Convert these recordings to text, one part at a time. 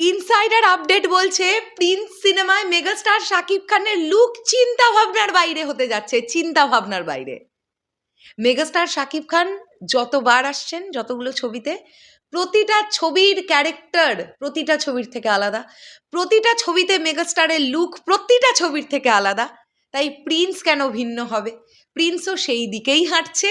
Insider update বলছে Prince সিনেমায় megastar Shakib খানের লুক চিন্তা ভাবনার বাইরে হতে যাচ্ছে চিন্তা ভাবনার বাইরে। মেগাস্টার শাকিব খান যতবার আসছেন, যতগুলো ছবিতে, প্রতিটা ছবির ক্যারেক্টার প্রতিটা ছবির থেকে আলাদা, প্রতিটা ছবিতে মেগাস্টারের লুক প্রতিটা ছবির থেকে আলাদা, তাই প্রিন্স কেন ভিন্ন হবে? প্রিন্সও সেই দিকেই হাঁটছে,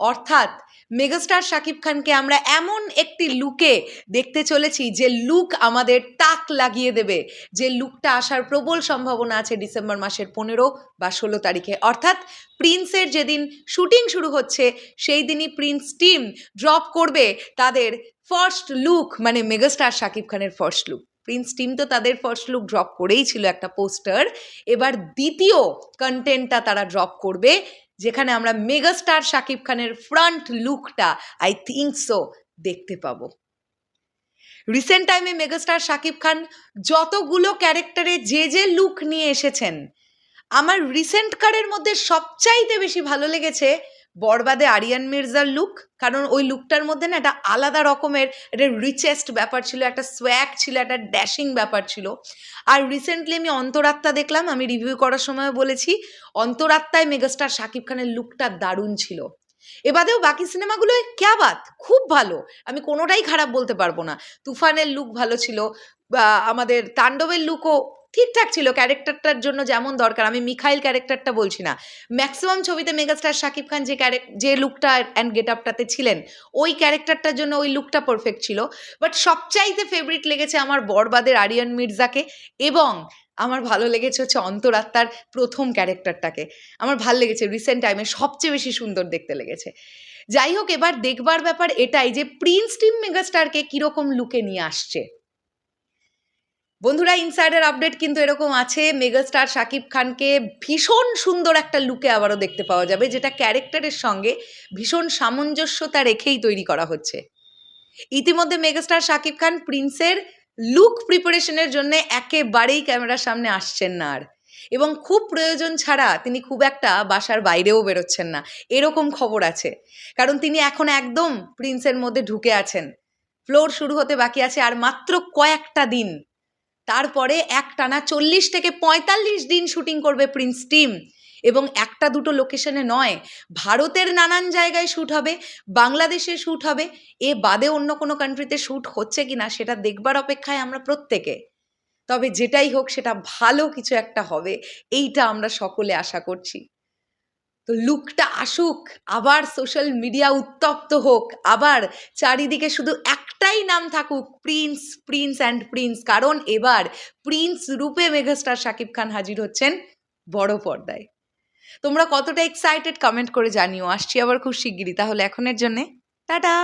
অর্থাৎ মেগাস্টার শাকিব খানকে আমরা এমন একটি লুকে দেখতে চলেছি যে লুক আমাদের তাক লাগিয়ে দেবে। যে লুকটা আসার প্রবল সম্ভাবনা আছে ডিসেম্বর মাসের পনেরো বা ষোলো তারিখে। অর্থাৎ প্রিন্সের যেদিন শুটিং শুরু হচ্ছে, সেই দিনই প্রিন্স টিম ড্রপ করবে তাদের ফার্স্ট লুক মানে মেগাস্টার শাকিব খানের ফার্স্ট লুক প্রিন্স টিম তো তাদের ফার্স্ট লুক ড্রপ করেই ছিল একটা পোস্টার এবার দ্বিতীয় কন্টেন্টটা তারা ড্রপ করবে যেখানে আমরা মেগাস্টার শাকিব খানের ফ্রন্ট লুকটা আই থিঙ্ক সো দেখতে পাবো। রিসেন্ট টাইমে মেগাস্টার শাকিব খান যতগুলো ক্যারেক্টারে যে যে লুক নিয়ে এসেছেন, আমার রিসেন্ট কারের মধ্যে সবচাইতে বেশি ভালো লেগেছে বরবাদে আরিয়ান মির্জার লুক কারণ ওই লুকটার মধ্যে না একটা আলাদা রকমের একটা রিচেস্ট ব্যাপার ছিল, একটা সোয়াগ ছিল, একটা ড্যাশিং ব্যাপার ছিল। আর রিসেন্টলি আমি অন্তরাত্মা দেখলাম, আমি রিভিউ করার সময় বলেছি, অন্তরাত্মায় মেগাস্টার শাকিব খানের লুকটা দারুণ ছিল। এবাদেও বাকি সিনেমাগুলো ক্যাবাত খুব ভালো। আমি কোনোটাই খারাপ বলতে পারব না। তুফানের লুক ভালো ছিল আমাদের তাণ্ডবের লুকও ঠিকঠাক ছিল ক্যারেক্টারটার জন্য যেমন দরকার। আমি মিখাইল ক্যারেক্টারটা বলছি না। ম্যাক্সিমাম ছবিতে মেগাস্টার শাকিব খান যে ক্যারেক যে লুকটা অ্যান্ড গেট আপটাতে ছিলেন, ওই ক্যারেক্টারটার জন্য ওই লুকটা পারফেক্ট ছিল। বাট সবচাইতে ফেভারিট লেগেছে আমার বরবাদের আরিয়ান মির্জাকে এবং আমার ভালো লেগেছে হচ্ছে অন্তরাত্মার প্রথম ক্যারেক্টারটাকে। আমার ভালো লেগেছে রিসেন্ট টাইমে সবচেয়ে বেশি সুন্দর দেখতে লেগেছে। যাই হোক, এবার দেখবার ব্যাপার এটাই যে প্রিন্স টিম মেগাস্টারকে কীরকম লুকে নিয়ে আসছে। বন্ধুরা ইনসাইডার আপডেট কিন্তু এরকম আছে। মেগাস্টার শাকিব খানকে ভীষণ সুন্দর একটা লুকে আবারও দেখতে পাওয়া যাবে, যেটা ক্যারেক্টারের সঙ্গে ভীষণ সামঞ্জস্যতা রেখেই তৈরি করা হচ্ছে। ইতিমধ্যে মেগাস্টার শাকিব খান প্রিন্সের লুক প্রিপারেশনের জন্য একেবারেই ক্যামেরার সামনে আসছেন না আর। এবং খুব প্রয়োজন ছাড়া তিনি খুব একটা বাসার বাইরেও বেরোচ্ছেন না। এরকম খবর আছে। কারণ তিনি এখন একদম প্রিন্সের মধ্যে ঢুকে আছেন। ফ্লোর শুরু হতে বাকি আছে আর মাত্র কয়েকটা দিন। তারপরে এক টানা চল্লিশ থেকে পঁয়তাল্লিশ দিন শুটিং করবে প্রিন্স টিম। এবং একটা দুটো লোকেশনে নয়, ভারতের নানান জায়গায় শ্যুট হবে, বাংলাদেশে শ্যুট হবে, এ বাদে অন্য কোনো কান্ট্রিতে শ্যুট হচ্ছে কি না সেটা দেখবার অপেক্ষায় আমরা প্রত্যেকে। তবে যেটাই হোক, সেটা ভালো কিছু একটা হবে, এইটা আমরা সকলে আশা করছি। তো লুকটা আসুক, আবার সোশ্যাল মিডিয়া উত্তপ্ত হোক, আবার চারিদিকে শুধু একটাই নাম থাকুক প্রিন্স প্রিন্স অ্যান্ড প্রিন্স কারণ এবার প্রিন্স রূপে মেগাস্টার শাকিব খান হাজির হচ্ছেন বড় পর্দায়। তোমরা কতটা এক্সাইটেড কমেন্ট করে জানিও। আসছি আবার খুব শিগগিরই। তাহলে এখনের জন্যে, টাটা!